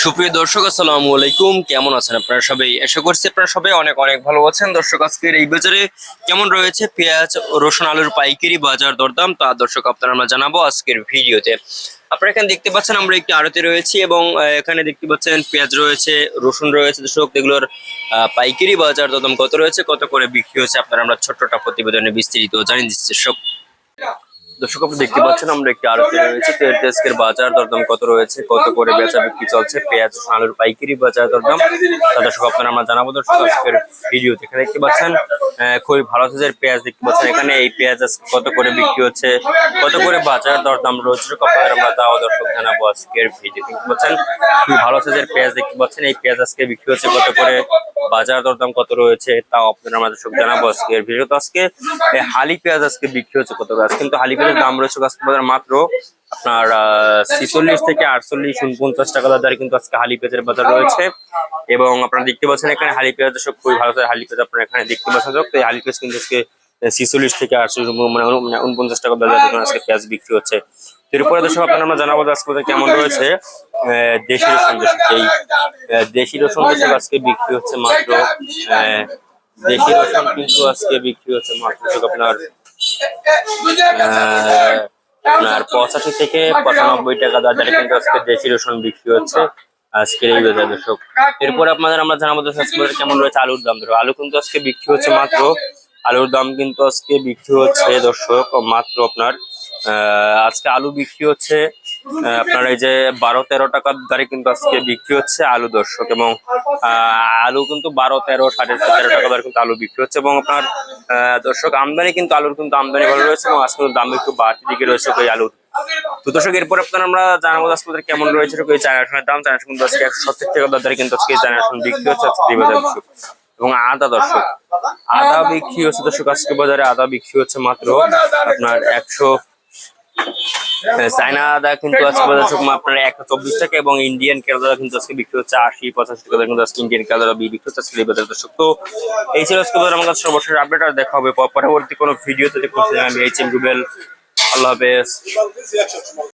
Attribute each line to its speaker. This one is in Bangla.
Speaker 1: সুপ্রিয় দর্শক, আসসালামু আলাইকুম। কেমন আছেন আপনারা সবাই? আশা করছি আপনারা সবাই অনেক অনেক ভালো আছেন। দর্শক, আজকের এই বাজারে কেমন রয়েছে? পেঁয়াজ, রসুন, আলুর পাইকারি, বাজার দরদাম। তা দর্শক, আপনারা আমরা জানাব আজকের ভিডিওতে। আপনারা এখানে দেখতে পাচ্ছেন, আমরা একটি আড়তে রয়েছি এবং এখানে দেখতে পাচ্ছেন, পেঁয়াজ রয়েছে, রসুন রয়েছে। দর্শক, এগুলোর পাইকারি বাজার দরদাম কত রয়েছে? কত করে বিক্রি হচ্ছে আপনারা আমরা ছোট্টটা প্রতিবেদনে বিস্তারিত জানিয়ে দিচ্ছি সব দর্শক, আপনি দেখতে পাচ্ছেন আমরা একটি আড়তে রয়েছে। তেল টেস্কের বাজার দরদাম কত রয়েছে? কত করে বেচা বিক্রি চলছে? পেঁয়াজ, আলুর পাইকারি বাজার দরদাম। তা দর্শক, আপনারা আমরা জানাব, দর্শক, আজকের ভিডিও এখানে দেখতে পাচ্ছেন খুবই ভালো সাইজের পেঁয়াজ দেখতে পাচ্ছেন। এখানে এই পেঁয়াজ আজকে কত করে বিক্রি হচ্ছে? কত করে বাজার দরদাম রয়েছে? আপনারা আমরা তাও দর্শক জানাব আজকের ভিডিও। দেখতে পাচ্ছেন খুবই ভালো সাইজের পেঁয়াজ দেখতে পাচ্ছেন। এই পেঁয়াজ আজকে বিক্রি হচ্ছে কত করে? বাজার দরদাম কত রয়েছে? তাও আপনারা আমরা দর্শক জানাব আজকের ভিডিও। তো আজকে হালি পেঁয়াজ আজকে বিক্রি হচ্ছে কত আজকে কিন্তু হালি পেঁয়াজের দাম রয়েছে আজকে মাত্র আপনার ছিচল্লিশ থেকে আটচল্লিশ, উনপঞ্চাশ টাকা দরে কিন্তু আজকে হালি পেঁয়াজের বাজার রয়েছে। এবং আপনারা দেখতে পাচ্ছেন এখানে হালি পেঁয়াজ সব খুবই ভালো সাইজের হালি পেঁয়াজ আপনারা এখানে দেখতে পাচ্ছেন। তো এই হালি পেঁয়াজ কিন্তু আজকে ছিচল্লিশ থেকে আটচল্লিশ মানে মানে উনপঞ্চাশ টাকা দরে আজকে পেঁয়াজ বিক্রি হচ্ছে। এরপরে দর্শক আপনারা আমরা জানাব আজকে কেমন রয়েছে। দেশি রসুন এই দেশি রসুন আজকে বিক্রি হচ্ছে মাত্র দেশি রসুন কিন্তু আজকে বিক্রি হচ্ছে মাত্র আপনার আপনার পঁচাশি থেকে পঁচানব্বই টাকা বাজারে কিন্তু আজকে দেশি রসুন বিক্রি হচ্ছে। আজকের এই বাজার দর্শক। এরপর আপনাদের আমরা জানাব আজকে কেমন রয়েছে আলুর দাম ধরো। আলু কিন্তু আজকে বিক্রি হচ্ছে মাত্র আলুর দাম কিন্তু আজকে বিক্রি হচ্ছে দর্শক মাত্র আপনার আহ, আজকে আলু বিক্রি হচ্ছে আপনার এই যে বারো, তেরো টাকার দরে কিন্তু আজকে বিক্রি হচ্ছে আলু দর্শক এবং আলু কিন্তু বারো, তেরো, সাড়ে তেরো টাকা দরে কিন্তু আলু বিক্রি হচ্ছে এবং আপনার দর্শক আমদানি কিন্তু আলুর কিন্তু আমদানি ভালো রয়েছে এবং আজকে দাম একটু বাড়তি দিকে রয়েছে ওই আলুর। তো দর্শক, এরপর আপনার আমরা জানাব আজকে কেমন রয়েছে ওই চায়না রসুনের দাম। চায়না রসুন কিন্তু আজকে একশো সত্তর টাকা দরে কিন্তু আজকে চায়না রসুন বিক্রি হচ্ছে আজকে দর্শক এবং আদা দর্শক, আদা বিক্রি হচ্ছে দর্শক আজকে বাজারে আদা বিক্রি হচ্ছে মাত্র আপনার একশো চায়না আদা কিন্তু আজকে বাজার দর্শক আপনার একশো চব্বিশ টাকা এবং ইন্ডিয়ান কেরালা কিন্তু আজকে বিক্রি হচ্ছে আশি পঁচাশি টাকা। কিন্তু আজকে ইন্ডিয়ান কেরালা বিক্রি হচ্ছে আজকে বাজার দর্শক। তো এই ছিল আজকে আমার কাছে সর্বশেষ আপডেট আর দেখা হবে। পরবর্তী কোনো ভিডিওতে দেখতে আমি এইচ এম রুবেল। আল্লাহ হাফেজ।